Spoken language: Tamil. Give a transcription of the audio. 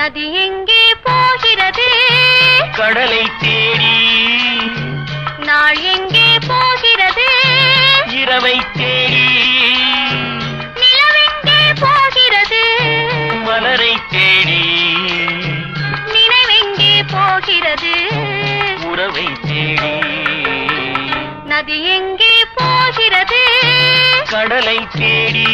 நதி எங்கே போகிறது. கடலை தேடி நாள் எங்கே போகிறது. இரவை தேடி நிலவெங்கே போகிறது. மலரை தேடி நினைவெங்கே போகிறது. உறவை தேடி நதி எங்கே போகிறது. கடலை தேடி